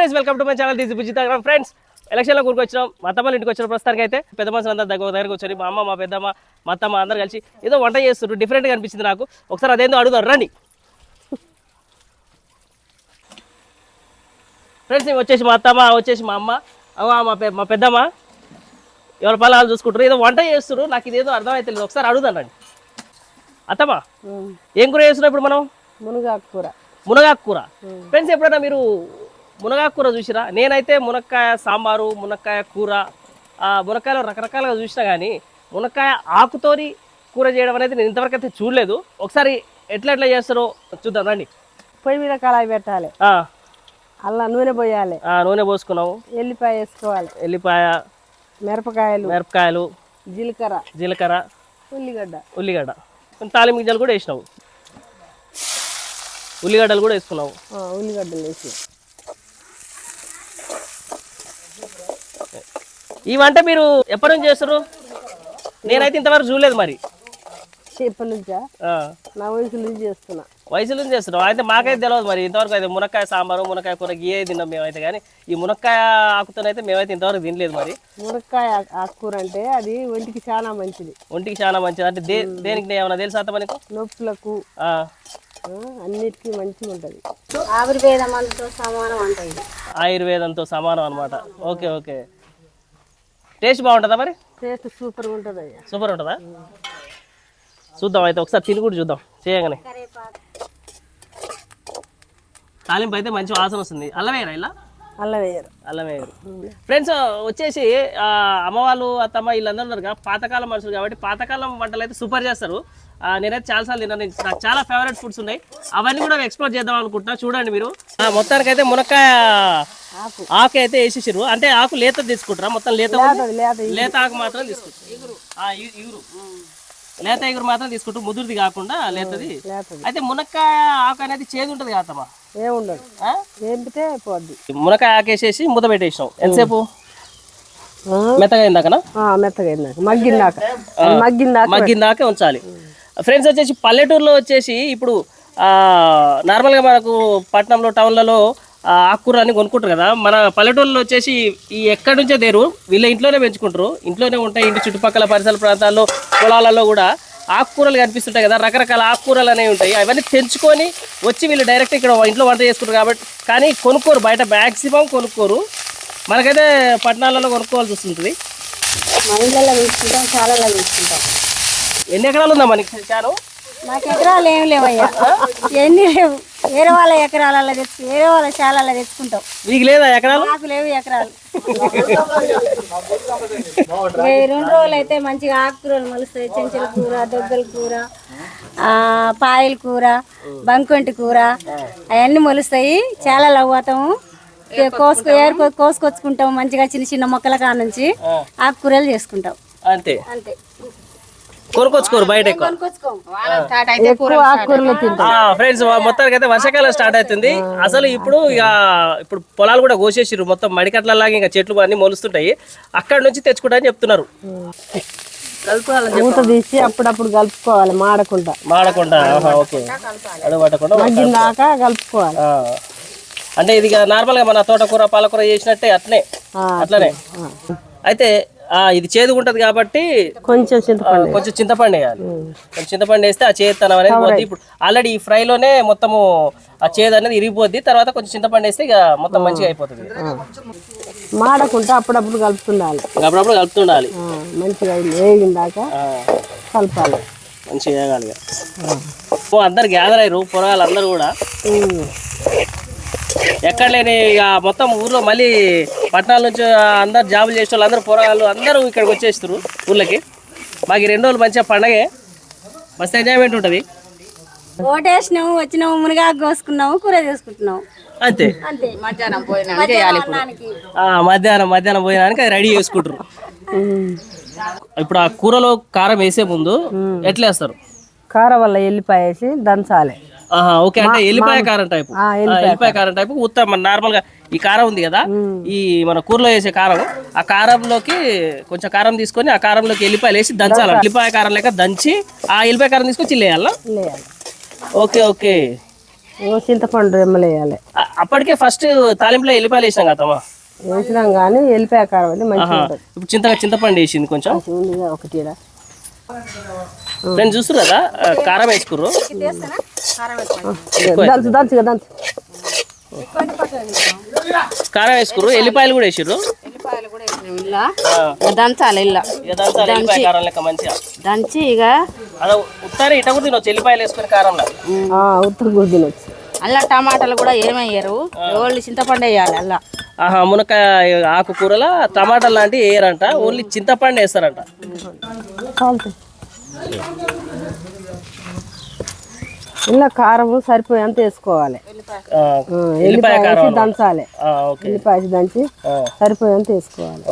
Friends welcome to my channel this Bujitha friends ఎలక్షన్లో కూరుకు వచ్చినాం మా అత్తమ్మ ఇంటికి వచ్చిన ప్రస్తుతానికి అయితే. పెద్ద మనుషులు అందరూ దగ్గర దగ్గరకు వచ్చారు. మా అమ్మ మా పెద్దమ్మ మా అత్తమ్మ అందరు కలిసి ఏదో వంట చేస్తున్నారు డిఫరెంట్గా అనిపించింది నాకు. ఒకసారి అదేందో అడుగుదాం రండి. ఫ్రెండ్స్ ఇవి వచ్చేసి మా అత్తమ్మ వచ్చేసి మా అమ్మ మా మా పెద్దమ్మ. ఎవరి పొలాలు చూసుకుంటారు. ఏదో వంట చేస్తున్నారు నాకు ఇదేదో అర్థమైతే లేదు. ఒకసారి అడుగుదాం రండి. అత్తమ్మ ఏం కూర చేస్తున్నాం ఇప్పుడు మనం? మునగాకు కూర. మునగాకు కూర. ఫ్రెండ్స్ ఎప్పుడైనా మీరు మునగాకు కూర చూసిరా? నేనైతే మునక్కాయ సాంబారు మునక్కాయ కూర ఆ మునక్కాయలో రకరకాలుగా చూసినా కానీ మునక్కాయ ఆకుతోని కూర చేయడం అనేది నేను ఇంతవరకు అయితే చూడలేదు. ఒకసారి ఎట్లా ఎట్లా చేస్తారో చూద్దాం రండి. పొయ్యి మీద కళాయి పెట్టాలి. ఆ, అల్లా నూనె పోయాలి. నూనె పోసుకున్నాము ఎల్లిపాయ వేసుకోవాలి. ఎల్లిపాయ మిరపకాయలు మిరపకాయలు జీలకర్ర జీలకర్ర ఉల్లిగడ్డ. ఉల్లిగడ్డ. తాలింపు గింజలు కూడా వేసినావు. ఉల్లిగడ్డలు కూడా వేసుకున్నావు. ఉల్లిగడ్డలు వేసి. ఈ వంట మీరు ఎప్పటి నుంచి చేస్తారు నేనైతే ఇంతవరకు చూడలేదు మరి. నుంచా? ఆ. నా వయసు నుంచి చేస్తున్నా. వయసు నుంచి చేస్తున్నాం అయితే మాకైతే తెలియదు మరి. ఇంతవరకు అయితే మునక్కాయ సాంబారు మునక్కాయ కూర గీయే తిన్నాం మేమైతే కానీ ఈ మునక్కాయ ఆకుతోనైతే మేమైతే ఇంతవరకు తినలేదు మరి. మునక్కాయ ఆకు- ఆకుకూర అంటే అది ఒంటికి చాలా మంచిది. ఒంటికి చాలా మంచిది. అంటే దేనికి ఏమన్నా తెలుసా మనకు నొప్పులకు. అన్నిటికీ మంచిగా ఉంటుంది ఆయుర్వేద మందుతో సమానం అంట ఇది. ఆయుర్వేదంతో సమానం అనమాట ఓకే ఓకే. టేస్ట్ బాగుంటుందా మరి? టేస్ట్ సూపర్గా ఉంటుంది అయ్యా సూపర్ ఉంటుందా చూద్దాం అయితే ఒకసారి తిని కూడా చూద్దాం. చేయగానే. తాలింపు అయితే మంచి వాసన వస్తుంది. అల్లమేరా ఇలా? అల్లం వేయరు. అల్లం వేయరు. ఫ్రెండ్స్ వచ్చేసి ఆ, అమ్మవాళ్ళు అత్తమ్మ వీళ్ళందరూ ఉన్నారు కదా పాతకాలం మనుషులు కాబట్టి పాతకాలం వంటలు అయితే సూపర్ చేస్తారు. నేనైతే చాలాసార్లు తిన్నాను. నేను- నాకు చాలా ఫేవరెట్ ఫుడ్స్ ఉన్నాయి. అవన్నీ కూడా ఎక్స్ప్లోర్ చేద్దాం అనుకుంటున్నా. చూడండి మీరు. ఆ, మొత్తానికైతే మునక్కాయ ఆకు. అయితే వేసేసారు అంటే ఆకు లేత తీసుకుంటారా? మొత్తం లేత లేత ఆకు మాత్రం తీసుకుంటారు. ఇగురు. లేత ఇగురు మాత్రం తీసుకుంటారు. ముదురుది కాకుండా లేతది. లేతది. అయితే మునక్కాయ ఆకు అనేది చేదు ఉంటుంది కాదమ్మా ఏముండదు? ఏంపితే పోద్ది మునక్కాయ ఆకేసేసి ముద్ద పెట్టేసినాం. ఎంతసేపు? మెత్తగా అయిందాకనా ఆ, మెత్తగా అయిందాక మగ్గిందాక అది మగ్గిందాక మగ్గిందాకే ఉంచాలి. ఫ్రెండ్స్ వచ్చేసి పల్లెటూరులో వచ్చేసి ఇప్పుడు నార్మల్గా మనకు పట్టణంలో టౌన్లలో ఆ, ఆకుకూరలు కొనుక్కుంటారు కదా. మన పల్లెటూరులో వచ్చేసి ఈ ఎక్కడి నుంచే దేరు వీళ్ళ ఇంట్లోనే పెంచుకుంటారు. ఇంట్లోనే ఉంటాయి. ఇంటి చుట్టుపక్కల పరిసర ప్రాంతాల్లో పొలాలలో కూడా ఆకుకూరలు కనిపిస్తుంటాయి కదా రకరకాల ఆకుకూరలు అనేవి ఉంటాయి. అవన్నీ తెంచుకొని వచ్చి వీళ్ళు డైరెక్ట్ ఇక్కడ ఇంట్లో వంట చేసుకుంటారు కాబట్టి కానీ కొనుక్కోరు బయట మ్యాక్సిమం కొనుక్కోరు. మనకైతే పట్టణాలలో కొనుక్కోవాల్సి వస్తుంటుంది. మా ఇళ్ళలో తీసుకుంటాం ఎన్ని ఎకరాలు ఉందా మనకి చాను మాకు ఎకరాలు ఏం లేవయ్యా. ఎన్ని లేవు. వేరే వాళ్ళ ఎకరాలలో తెచ్చు వేరే వాళ్ళ శాలలో తెచ్చుకుంటాం. మీకు లేదా ఎకరాలు? మాకు లేవు ఎకరాలు. రెండు రోజులు అయితే మంచిగా ఆకుకూరలు మలుస్తాయి. చెంచల కూర దొగ్గల కూర పాయల కూర బంకొంటి కూర అవన్నీ మొలుస్తాయి. చాలా లవ్వుతాము ఇక కోసుకు ఏరుకో కోసుకొచ్చుకుంటాం మంచిగా చిన్న చిన్న మొక్కల కాడ నుంచి ఆకుకూరలు చేసుకుంటాం. అంతే. అంతే. కొనుక్కొచ్చుకోరు బయట ఫ్రెండ్స్ మొత్తానికి అయితే వర్షాకాలం స్టార్ట్ అవుతుంది. అసలు ఇప్పుడు ఇక ఇప్పుడు పొలాలు కూడా కోసేసిర్రు. మొత్తం మడికట్లలాగా ఇంకా చెట్లు అన్ని మొలుస్తుంటాయి. అక్కడ నుంచి తెచ్చుకుంటా అని చెప్తున్నారు మూత తీసి అప్పుడప్పుడు కలుపుకోవాలి మాడకుండా. మాడకుండా ఓకే. మగ్గిందాక కలుపుకోవాలి. అంటే ఇది ఇక నార్మల్గా మన తోటకూర పాలకూర చేసినట్టే అట్నే ఆ, అట్లనే. అయితే ఇది చేదుగా ఉంటది కాబట్టి కొంచెం చింతపండు కొంచెం చింతపండు వేయాలి. కొంచెం చింతపండు వేస్తే ఆ చేతనం అనేది పోద్ది. ఇప్పుడు ఆల్రెడీ ఈ ఫ్రైలోనే మొత్తము ఆ చేదు అనేది ఇరిగిపోద్ది. తర్వాత కొంచెం చింతపండు వేస్తే ఇక మొత్తం మంచిగా అయిపోతుంది. మాడకుండా అప్పుడప్పుడు కలుపుతుండాలి. అప్పుడప్పుడు కలుపుతుండాలి. మంచిగా వేగిందాక కలపాలి. మంచిగా వేయగాలి అందరు గ్యాదర్ అయ్యారు పొరగాలు అందరూ కూడా. ఎక్కడ లేని ఇక మొత్తం ఊర్లో మళ్ళీ పట్టణాల నుంచి అందరు జాబులు చేసే వాళ్ళు అందరూ పొరగాళ్ళు అందరూ ఇక్కడికి వచ్చేస్తారు ఊర్లకి. మాకు ఈ రెండు రోజులు మంచిగా పండగే. మస్తు ఎంజాయ్మెంట్ ఉంటుంది. ఓటేసినాము వచ్చినాము మునగాకు కోసుకున్నాము కూర చేసుకుంటున్నాము అంతే. అంతే. మధ్యాహ్నం మధ్యాహ్నం మధ్యాహ్నం పోయినానికి అది రెడీ చేసుకుంటారు. ఇప్పుడు ఆ కూరలో కారం వేసే ముందు ఎట్లా వేస్తారు కారం వల్ల ఎల్లిపాయ వేసి దంచాలి. ఓకే అంటే ఎల్లిపాయ కారం టైపు. ఎల్లిపాయ కారం. టైపు. ఉత్త మన నార్మల్గా ఈ కారం ఉంది కదా ఈ మన కూరలో వేసే కారం ఆ కారంలోకి కొంచెం కారం తీసుకొని ఆ కారంలోకి ఎల్లిపాయలు వేసి దంచాలి. ఎల్లిపాయ కారం లెక్క దంచి ఆ ఎల్లిపాయ కారం తీసుకొని చిల్లేయాలా ఓకే ఓకే. చింతపండు రెమ్మలు వేయాలి. ఆ- అప్పటికే ఫస్ట్ తాలింపులో ఎల్లిపాయలు వేసినాం కదమ్మా వేసినాం కానీ వెళ్ళిపోయా కారం మంచిగా చింతగా చింతపండు వేసింది కొంచెం. ఒకటి ఫ్రెండ్స్ చూస్తారు కదా కారం వేసుకుర్రు. కారం వేసుకుర్రు. ఎల్లిపాయలు కూడా వేసిర్రు. ఆ, దంచాలి ఇక దంచి. అదే ఉత్తారి ఇట కూడా తినొచ్చు. ఎల్లిపాయలు వేసుకుని కారంలో ఉత్తర గుడ్డు తినొచ్చు. అల్లా టమాటాలు కూడా ఏమయ్యారు. ఓన్లీ చింతపండు వేయాలి అల్లా. ఆహా మునక్కాయ ఆకుకూరల టమాటాలు లాంటివి వేయరంట. ఓన్లీ చింతపండు వేస్తారంట. ఇలా కారం సరిపోయేంత వేసుకోవాలి. ఎల్లిపాయ దంచాలి. ఎల్లిపాయ దంచి సరిపోయేంత వేసుకోవాలి.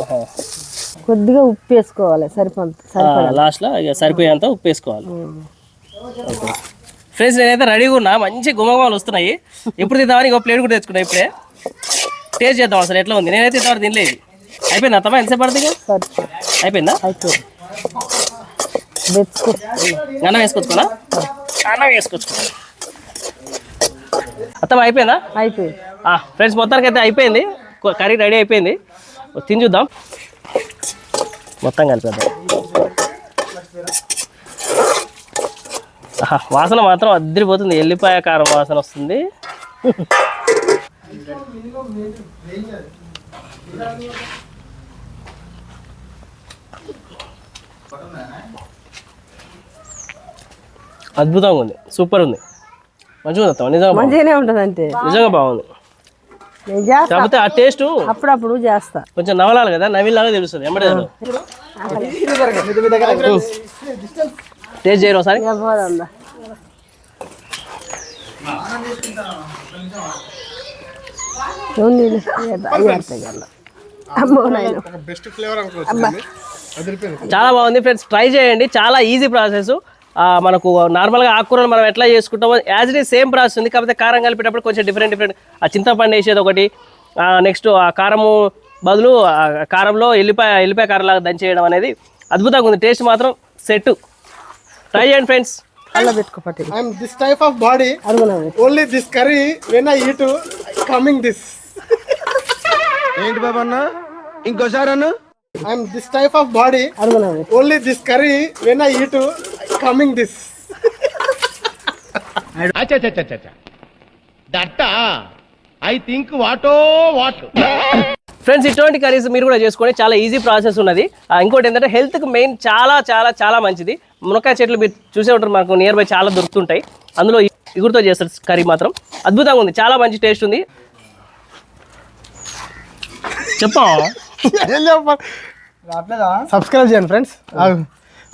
కొద్దిగా ఉప్పు వేసుకోవాలి సరిపోంత ఆ, లాస్ట్లో సరిపోయేంత ఉప్పు వేసుకోవాలి. ఫ్రెండ్స్ నేనైతే రెడీగా ఉన్నా. మంచి గుమగుమలు వస్తున్నాయి. ఎప్పుడు తిందామని ఇంకో ప్లేట్ కూడా తెచ్చుకున్నా ఇప్పుడే. టేస్ట్ చేద్దాం అసలు ఎట్లా ఉంది. నేనైతే ఇంతవరకు తినలేదు. అయిపోయింది అత్తమా ఎంతసేపు పడుతుంది? అయిపోయిందా? అయిపోయింది. అన్నం వేసుకొచ్చుకోనా అన్నం వేసుకొచ్చుకో అయిపోయిందా? అయిపోయింది. ఫ్రెండ్స్ మొత్తానికి అయితే అయిపోయింది కర్రీ రెడీ అయిపోయింది. తిని చూద్దాం. మొత్తం కలిపేద్దాం. వాసన మాత్రం అద్దరిపోతుంది. ఎల్లిపాయ కారం వాసన వస్తుంది. అద్భుతంగా ఉంది సూపర్ ఉంది మంచిగా ఉంది నిజంగా బాగుంది. మంచిగానే ఉంటుంది అంటే నిజంగా బాగుంది. కాకపోతే ఆ టేస్ట్ అప్పుడప్పుడు చేస్తా. కొంచెం నవలాలి కదా నవిలాగా తెలుస్తుంది ఎమ్మడే టేస్ట్ చేయరు ఒకసారి? ఇవ్వదందా అమ్మో నాయన. చాలా బాగుంది ఫ్రెండ్స్ ట్రై చేయండి. చాలా ఈజీ ప్రాసెస్. మనకు నార్మల్గా ఆకుకూరలు మనం ఎట్లా చేసుకుంటామో as it is same process ఉంది. కాకపోతే కారం కలిపేటప్పుడు కొంచెం డిఫరెంట్ డిఫరెంట్ ఆ చింతపండు వేసేది ఒకటి నెక్స్ట్ ఆ కారము బదులు ఆ కారంలో ఎల్లిపాయ ఎల్లిపాయ కారంలాగా దంచేయడం అనేది అద్భుతంగా ఉంది. టేస్ట్ మాత్రం సెట్. ట్రై చేయండి ఫ్రెండ్స్ అల్ల పెట్టుకో పట్టి. I'm this type of body. అడుగునా Only this curry when I eat, coming this. ఏంటి బాబు అన్న? ఇంకోసారి అన్న? I'm this type of body. అడుగునా Only this curry when I this. That I think వాటో what. Friends ఇటువంటి కర్రీస్ మీరు కూడా చేసుకోండి చాలా ఈజీ ప్రాసెస్ ఉన్నది. ఇంకోటి ఏంటంటే హెల్త్కి మెయిన్ చాలా చాలా చాలా మంచిది. మునక్కాయ చెట్లు మీరు చూసే ఉంటారు మనకు నియర్ బై చాలా దొరుకుతుంటాయి. అందులో ఇగురుతో చేస్తారు కర్రీ మాత్రం అద్భుతంగా ఉంది. చాలా మంచి టేస్ట్ ఉంది. చెప్పా. సబ్స్క్రైబ్ చేయండి ఫ్రెండ్స్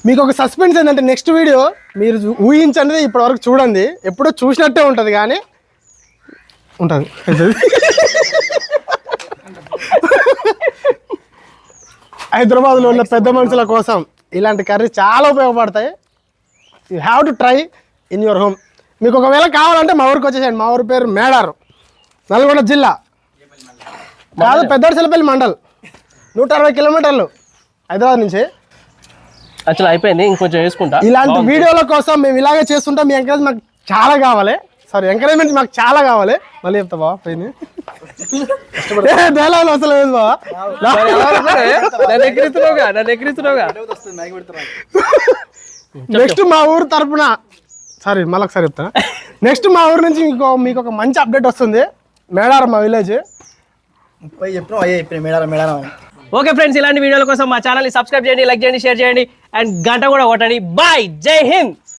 మీకు ఒక సస్పెన్స్ ఏంటంటే నెక్స్ట్ వీడియో మీరు ఊహించండి ఇప్పటి వరకు చూడండి. ఎప్పుడో చూసినట్టే ఉంటుంది కానీ ఉంటుంది. హైదరాబాద్లో ఉన్న పెద్ద మనుషుల కోసం ఇలాంటి కర్రీ చాలా ఉపయోగపడతాయి. You have to try in your home మీకు ఒకవేళ కావాలంటే మా ఊరికి వచ్చేసేయండి. మా ఊరి పేరు మేడారు. నల్గొండ జిల్లా. కాదు పెద్దోడిసలపల్లి మండల్. నూట అరవై కిలోమీటర్లు హైదరాబాద్ నుంచి. అసలు అయిపోయింది ఇంకొంచెం వేసుకుంటా. ఇలాంటి వీడియోల కోసం మేము ఇలాగే చేస్తుంటాం మీ ఎంకరేజ్ మాకు చాలా కావాలి. సారీ ఎంకరేజ్మెంట్ మాకు చాలా కావాలి. మళ్ళీ చెప్తా బావా పోయింది. డైలాగ్ అసలు లేదు బావా. నన్ను ఎక్కిరిస్తున్నావుగా నన్ను ఎక్కిరిస్తున్నావుగా? నెక్స్ట్ మా ఊరు తరపున సారీ మళ్ళీ ఒకసారి చెప్తా. నెక్స్ట్ మా ఊరు నుంచి ఇంకో మీకు ఒక మంచి అప్డేట్ వస్తుంది. మేడారం మా విలేజ్ ముప్పై చెప్పిన అయ్యే చెప్పిన మేడారం మేడారం ఓకే ఫ్రెండ్స్ ఇలాంటి వీడియోల కోసం మా ఛానల్ని సబ్స్క్రైబ్ చేయండి లైక్ చేయండి షేర్ చేయండి అండ్ గంట కూడా కొట్టండి. బాయ్ జై హింద్!